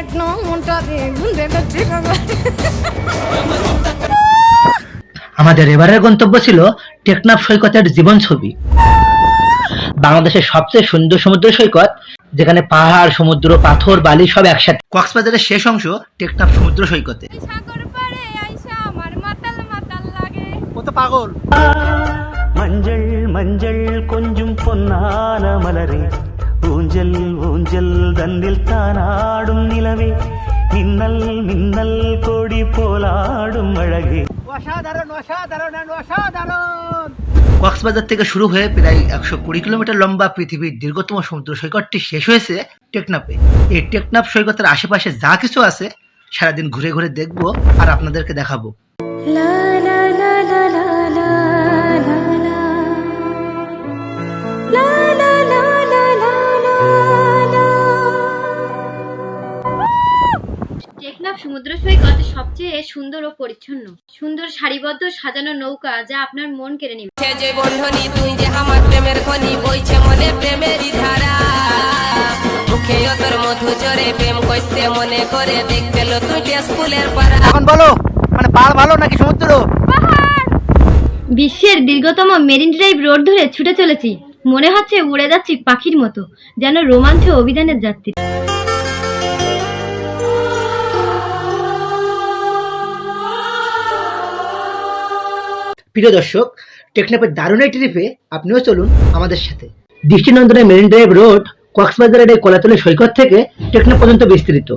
এক নমটা দেখুন দেখো ঠিক আছে আমাদের এবারের গন্তব্য ছিল টেকনাফ সৈকতের জীবন ছবি বাংলাদেশের সবচেয়ে সুন্দর সমুদ্র সৈকত যেখানে পাহাড় সমুদ্র পাথর বালি সব একসাথে কক্সবাজারের শেষ অংশ টেকনাফ সমুদ্র সৈকতে সাগর পাড়ে আইসা আমার মাতাল মাতাল লাগে ও তো পাগল மஞ்சள் மஞ்சள் கொஞ்சம் பொன்னான மலரே ஊஞ்சல் ஊஞ்சல் தன்னில் தானாடும் நிலவே மின்னல் மின்னல் கொடி போலாடும் அழகே কক্সবাজার থেকে শুরু হয়ে প্রায় একশো কুড়ি কিলোমিটার লম্বা পৃথিবীর দীর্ঘতম সমুদ্র সৈকতটি শেষ হয়েছে টেকনাফে এই টেকনাফ সৈকতের আশেপাশে যা কিছু আছে সারাদিন ঘুরে ঘুরে দেখবো আর আপনাদেরকে দেখাবো লা লা লা সমুদ্র সৈকত সবচেয়ে সুন্দর ও পরিচ্ছন্ন। সুন্দর সারিবদ্ধ সাজানো নৌকা যা আপনার মন কেড়ে নেবে। সে যে বন্ধনী তুই যে আমার প্রেমের খনি বইছে মনে প্রেমেরই ধারা। মুখে তোর মধু জরে প্রেম করতে মনে করে দেখতে লো তুই স্কুলের পাড়া। এখন বলো মানে পাহাড় ভালো নাকি সমুদ্র? বিশ্বের দীর্ঘতম মেরিন ড্রাইভ রোড ধরে ছুটে চলেছি। মনে হচ্ছে উড়ে যাচ্ছি পাখির মতো যেন রোমাঞ্চ অভিযানের যাত্রী। প্রিয় দর্শক টেকনাফের দারুণ এই ট্রিপে আপনিও চলুন আমাদের সাথে। দৃষ্টিনন্দনের মেরিন ড্রাইভ রোড কক্সবাজারের এই কলাতলি সৈকত থেকে টেকনাফ পর্যন্ত বিস্তৃত।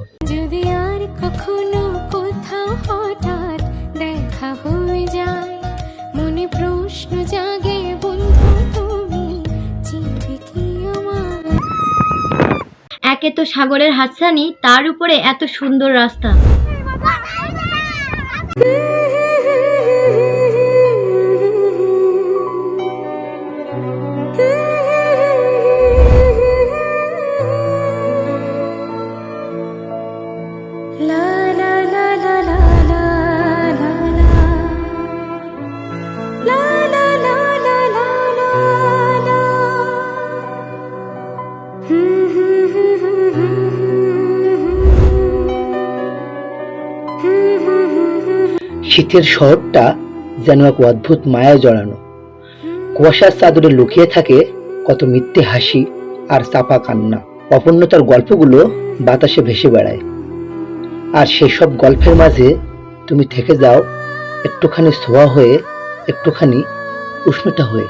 একে তো সাগরের হাতছানি তার উপরে এত সুন্দর রাস্তা। শীতের শহরটা যেন এক অদ্ভুত মায়া জড়ানো। কুয়াশার চাদরে লুকিয়ে থাকে কত মিথ্যে হাসি আর চাপা কান্না। অপূর্ণতার গল্পগুলো বাতাসে ভেসে বেড়ায়। আর সেসব গল্পের মাঝে তুমি থেকে যাও, একটুখানি ছোঁয়া হয়ে, একটুখানি উষ্ণতা হয়ে।